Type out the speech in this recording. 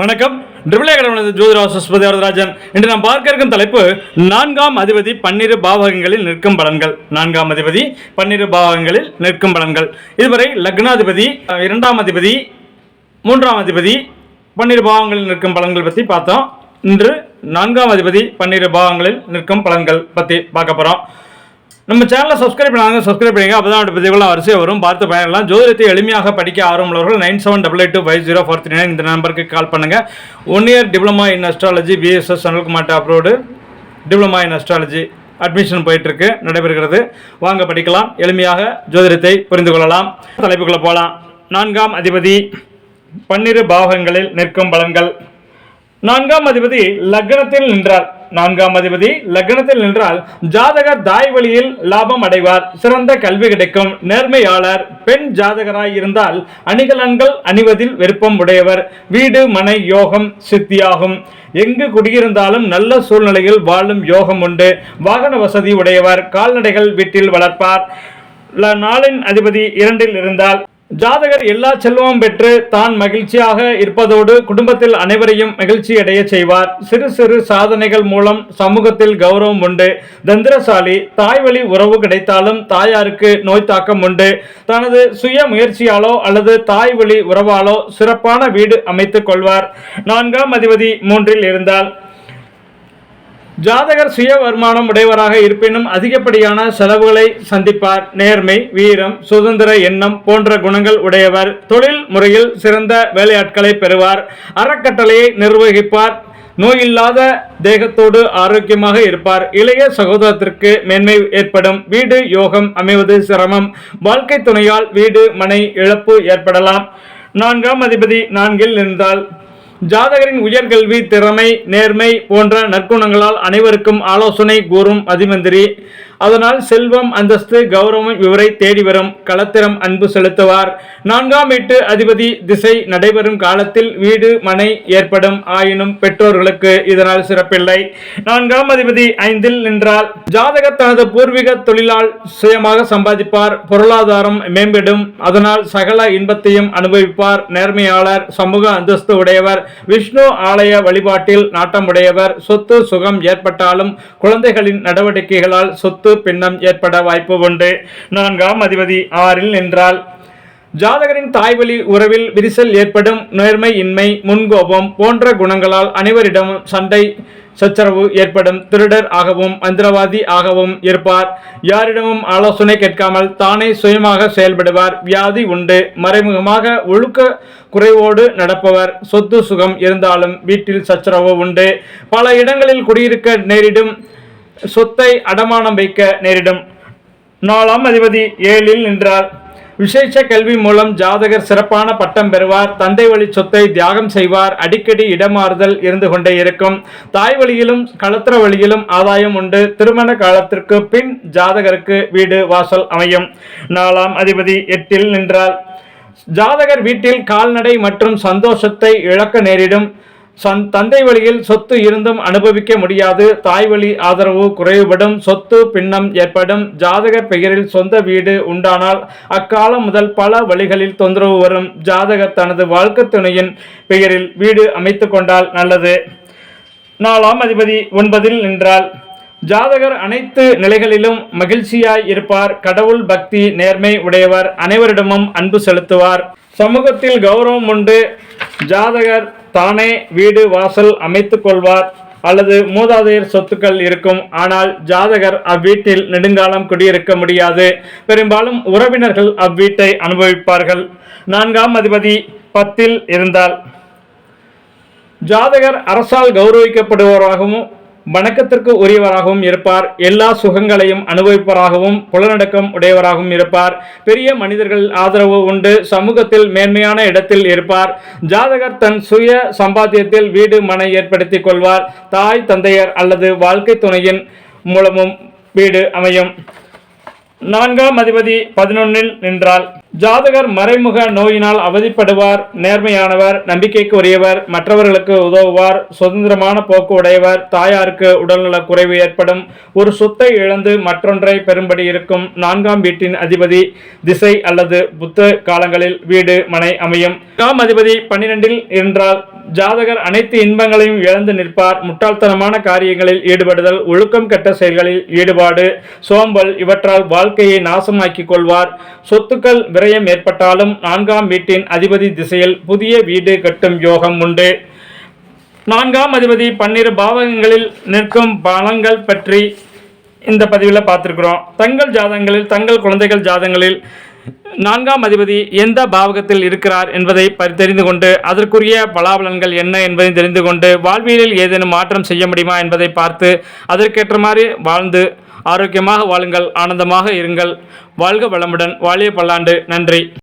வணக்கம். ட்ரிபிளே கடவுளது ஜோதிராசஸ்பதி வரதராஜன். இன்று நாம் பார்க்க இருக்கும் தலைப்பு நான்காம் அதிபதி பன்னிரு பாவகங்களில் நிற்கும் பலன்கள். நான்காம் அதிபதி பன்னிரு பாவகங்களில் நிற்கும் பலன்கள். இதுவரை லக்னாதிபதி இரண்டாம் அதிபதி மூன்றாம் அதிபதி பன்னிரு பாவங்களில் நிற்கும் பலன்கள் பற்றி பார்த்தோம். இன்று நான்காம் அதிபதி பன்னிரு பாவங்களில் நிற்கும் பலன்கள் பற்றி பார்க்க போகிறோம் நம்ம சேனலை சப்ஸ்கிரைப் பண்ணாங்க சப்ஸ்கிரைப் பண்ணுங்க அப்போ தான் பதிவுகள்லாம் வரிசை வரும். பார்த்து பயனெல்லாம். ஜோதிடத்தை எளிமையாக படிக்க ஆர்வமுள்ளவர்கள் nine seven double eight two five zero four three nine இந்த நம்பருக்கு கால் பண்ணுங்க. One year diploma in astrology BSS Sanalkumar abroad diploma in astrology admission போயிட்டுருக்கு. நடைபெறுகிறது. வாங்க படிக்கலாம். எளிமையாக ஜோதிடத்தை புரிந்து கொள்ளலாம். தலைப்புக்குள்ளே போகலாம் நான்காம் அதிபதி பன்னிரு பாவகங்களில் நிற்கும் பலன்கள். நான்காம் அதிபதி லக்னத்தில் நின்றார். நான்காம் அதிபதி. லக்னத்தில் நின்றால் ஜாதகர் தாய் வழியில் லாபம் அடைவார். சிறந்த கல்வி கிடைக்கும். நேர்மையாளர் பெண் ஜாதகராய் இருந்தால் அணிகலன்கள் அணிவதில் விருப்பம் உடையவர். வீடு மனை யோகம் சித்தியாகும். எங்கு குடியிருந்தாலும் நல்ல சூழ்நிலையில் வாழும் யோகம் உண்டு. வாகன வசதி உடையவர் கால்நடைகள் வீட்டில் வளர்ப்பார். ல- நாளின் அதிபதி இரண்டில் இருந்தால் ஜாதகர் எல்லா செல்வமும் பெற்று தான் மகிழ்ச்சியாக இருப்பதோடு குடும்பத்தில் அனைவரையும் மகிழ்ச்சி அடைய செய்வார். சிறு சிறு சாதனைகள் மூலம் சமூகத்தில் கௌரவம் உண்டு. தந்திரசாலி தாய் வழி உறவு கிடைத்தாலும் தாயாருக்கு நோய் தாக்கம் உண்டு. தனது சுய முயற்சியாலோ அல்லது தாய் வழி உறவாலோ சிறப்பான வீடு அமைத்துக் கொள்வார். நான்காம் அதிபதி மூன்றில் இருந்தால் ஜாதகர் சுய வருமானம் உடையவராக இருப்பினும் அதிகப்படியான செலவுகளை சந்திப்பார். நேர்மை வீரம் சுதந்திர எண்ணம் போன்ற குணங்கள் உடையவர். தொழில் முறையில் சிறந்த வேலையாட்களை பெறுவார். அறக்கட்டளையை நிர்வகிப்பார். நோயில்லாத தேகத்தோடு ஆரோக்கியமாக இருப்பார். இளைய சகோதரத்திற்கு மேன்மை ஏற்படும். வீடு யோகம் அமைவது சிரமம். வாழ்க்கை துணையால் வீடு மனை இழப்பு ஏற்படலாம். நான்காம் அதிபதி நான்கில் இருந்தால் ஜாதகரின் உயர்கல்வி திறமை நேர்மை போன்ற நற்குணங்களால் அனைவருக்கும் ஆலோசனை கூறும் அதிமந்திரி அதனால் செல்வம் அந்தஸ்து கௌரவம் இவரை தேடி வரும். களத்திரம் அன்பு செலுத்துவார். நான்காம் வீட்டு அதிபதி திசை நடைபெறும் காலத்தில் வீடு மனை ஏற்படும். ஆயினும் பெற்றோர்களுக்கு இதனால் சிறப்பில்லை. நான்காம் அதிபதி ஐந்தில் நின்றால் ஜாதகர் தனது பூர்வீக தொழிலால் சுயமாக சம்பாதிப்பார். பொருளாதாரம் மேம்படும். அதனால் சகல இன்பத்தையும் அனுபவிப்பார். நேர்மையாளர் சமூக அந்தஸ்து உடையவர். விஷ்ணு ஆலய வழிபாட்டில் நாட்டமுடையவர் சொத்து சுகம் ஏற்பட்டாலும் குழந்தைகளின் நடவடிக்கைகளால் சொத்து பின்னம் ஏற்பட வாய்ப்பு உண்டு. நான்காம் அதிபதி ஆறில் நின்றால் ஜாதகரின் தாய்வழி உறவில் விரிசல் ஏற்படும் நேர்மை இன்மை முன்கோபம் போன்ற குணங்களால் அனைவரிடமும் சண்டை சச்சரவு ஏற்படும். திருடர் ஆகவும் மந்திரவாதி ஆகவும் இருப்பார். யாரிடமும் ஆலோசனை கேட்காமல் தானே சுயமாக செயல்படுவார். வியாதி உண்டு. மறைமுகமாக ஒழுக்க குறைவோடு நடப்பவர். சொத்து சுகம் இருந்தாலும் வீட்டில் சச்சரவு உண்டு. பல இடங்களில் குடியிருக்க நேரிடும். சொத்தை அடமானம் வைக்க நேரிடும். நாலாம் அதிபதி ஏழில் நின்றார். விசேஷ கல்வி மூலம் ஜாதகர் சிறப்பான பட்டம் பெறுவார். தந்தை வழி சொத்தை தியாகம் செய்வார். அடிக்கடி இடமாறுதல் இருந்து கொண்டே இருக்கும். தாய் வழியிலும் களத்திர வழியிலும் ஆதாயம் உண்டு. திருமண காலத்திற்கு பின் ஜாதகருக்கு வீடு வாசல் அமையும். நாலாம் அதிபதி எட்டில் நின்றார். ஜாதகர் வீட்டில் கால்நடை மற்றும் சந்தோஷத்தை இழக்க நேரிடும். சன் தந்தை வழியில் சொத்து இருந்தும் அனுபவிக்க முடியாது. தாய் வழி ஆதரவு குறைவுபடும். சொத்து பின்னம் ஏற்படும். ஜாதகர் பெயரில் சொந்த வீடு உண்டானால் அக்காலம் முதல் பல வழிகளில் தொந்தரவு வரும். ஜாதகர் தனது வாழ்க்கை துணையின் பெயரில் வீடு அமைத்து கொண்டால் நல்லது. நாலாம் அதிபதி ஒன்பதில் நின்றால் ஜாதகர் அனைத்து நிலைகளிலும் மகிழ்ச்சியாய் இருப்பார். கடவுள் பக்தி நேர்மை உடையவர். அனைவரிடமும் அன்பு செலுத்துவார். சமூகத்தில் கௌரவம் உண்டு. ஜாதகர் தானே வீடு வாசல் அமைத்துக் கொள்வார் அல்லது மூதாதையர் சொத்துக்கள் இருக்கும். ஆனால் ஜாதகர் அவ்வீட்டில் நெடுங்காலம் குடியிருக்க முடியாது. பெரும்பாலும் உறவினர்கள் அவ்வீட்டை அனுபவிப்பார்கள். நான்காம் அதிபதி பத்தில் இருந்தால். ஜாதகர் அரசால் கௌரவிக்கப்படுபவராகவும் வணக்கத்திற்கு உரியவராகவும் இருப்பார். எல்லா சுகங்களையும் அனுபவிப்பவராகவும் புலநடக்கம் உடையவராகவும் இருப்பார். பெரிய மனிதர்கள் ஆதரவு உண்டு. சமூகத்தில் மேன்மையான இடத்தில் இருப்பார். ஜாதகர் தன் சுய சம்பாத்தியத்தில் வீடு மனை ஏற்படுத்தி கொள்வார். தாய் தந்தையர் அல்லது வாழ்க்கை துணையின் மூலமும் வீடு அமையும். நான்காம் அதிபதி பதினொன்னில் நின்றால் ஜாதகர் மறைமுக நோயினால் அவதிப்படுவார் நேர்மையானவர் நம்பிக்கைக்கு உரியவர் மற்றவர்களுக்கு உதவுவார் சுதந்திரமான போக்கு உடையவர் தாயாருக்கு உடல்நல குறைவு ஏற்படும் ஒரு சொத்தை இழந்து மற்றொன்றை பெறும்படி இருக்கும் நான்காம் வீட்டின் அதிபதி திசை அல்லது புத்த காலங்களில் வீடு மனை அமையும். காம் அதிபதி பன்னிரெண்டில் என்றால் ஜாதகர் அனைத்து இன்பங்களையும் இழந்து நிற்பார் முட்டாள்தனமான காரியங்களில் ஈடுபடுதல் ஒழுக்கம் கெட்ட செயல்களில் ஈடுபாடு சோம்பல் இவற்றால் வாழ்க்கையை நாசமாக்கிக் கொள்வார். சொத்துக்கள் விரயம் ஏற்பட்டாலும் நான்காம் வீட்டின் அதிபதி திசையில் புதிய வீடு கட்டும் யோகம் உண்டு. நான்காம் அதிபதி பன்னிரு பாவகங்களில் நிற்கும் பலங்கள் பற்றி இந்த பதிவில் பார்த்துருக்குறோம். தங்கள் ஜாதகங்களில் தங்கள் குழந்தைகள் ஜாதகங்களில் நான்காம் அதிபதி எந்த பாவகத்தில் இருக்கிறார் என்பதை தெரிந்து கொண்டு அதற்குரிய பலாபலன்கள் என்ன என்பதை தெரிந்து கொண்டு வாழ்வியலில் ஏதேனும் மாற்றம் செய்ய முடியுமா என்பதை பார்த்து அதற்கேற்ற மாதிரி வாழ்ந்து ஆரோக்கியமாக வாழுங்கள் ஆனந்தமாக இருங்கள். வாழ்க வளமுடன். வாழிய பல்லாண்டு. நன்றி.